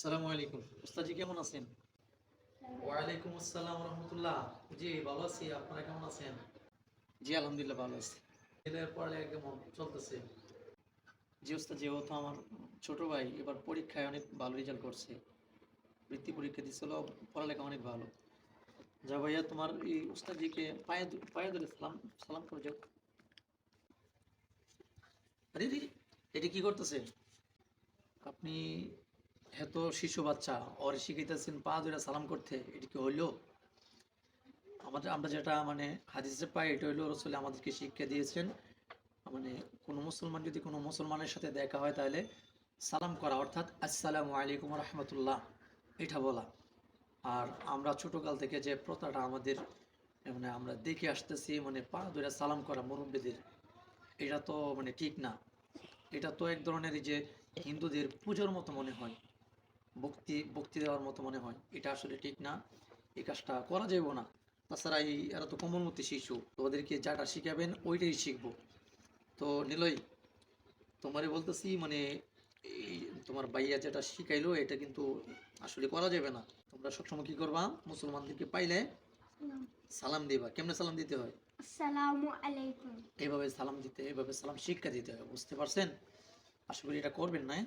আসসালামু আলাইকুম। উস্তাজি কেমন আছেন? ওয়ালাইকুম আসসালাম রহমতুল্লাহ। জি ভালো আছি। আপনারা কেমন আছেন? জি আলহামদুলিল্লাহ ভালো আছি। ছেলের পড়ালেখা কেমন চলতেছে। জি উস্তাজি ও তো আমার ছোট ভাই এবার পরীক্ষায় অনেক ভালো রেজাল্ট করছে। বৃত্তি পরীক্ষা দিছিল পড়ালেখা অনেক ভালো। যা ভাইয়া তোমার এই উস্তাজিকে পায়ে পায়ে ধরে সালাম সালাম করে যাও। আরে এটা কি করতেছে? আপনি এত শিশু বাচ্চা ওর শিখাইতেছেন পা ধরে সালাম করতে, এটা কি হইল? আমাদের, আমরা যেটা মানে হাদিসে পাই, এটা হইল রসুল আমাদেরকে শিক্ষা দিয়েছেন। মানে কোনো মুসলমান, যদি কোনো মুসলমানের সাথে দেখা হয় তাহলে সালাম করা, অর্থাৎ আসসালামু আলাইকুম রহমতুল্লাহ, এটা বলা। আর আমরা ছোটকাল থেকে যে প্রথাটা আমাদের মানে আমরা দেখে আসতেছি মানে পা ধরে সালাম করা মুরব্বীদের, এটা তো মানে ঠিক না। এটা তো এক ধরনের যে হিন্দুদের পুজোর মতো মনে হয়। ভক্তি ভক্তি দেওয়ার মতো মনে হয়। এটা আসলে ঠিক না। এই কাজটা করা যাবে না। তাছাড়া এই এরা তো কোমলমতি শিশু। তো ওদেরকে যাটা শিখাবেন ওইটাই শিখব। তো নিলয় তোমারে বলতেছি মানে এই তোমার ভাইয়া যেটা শিখাইলো এটা কিন্তু আসলে করা যাবে না। তোমরা সবসময় কি করবা? মুসলমানদেরকে পাইলে সালাম দিবা। কেমনে সালাম দিতে হয়? আসসালামু আলাইকুম। এইভাবে সালাম দিতে এইভাবে সালাম শিক্ষা দিতে হয়। বুঝতে পারছেন? আশা করি এটা করবেন না হ্যাঁ?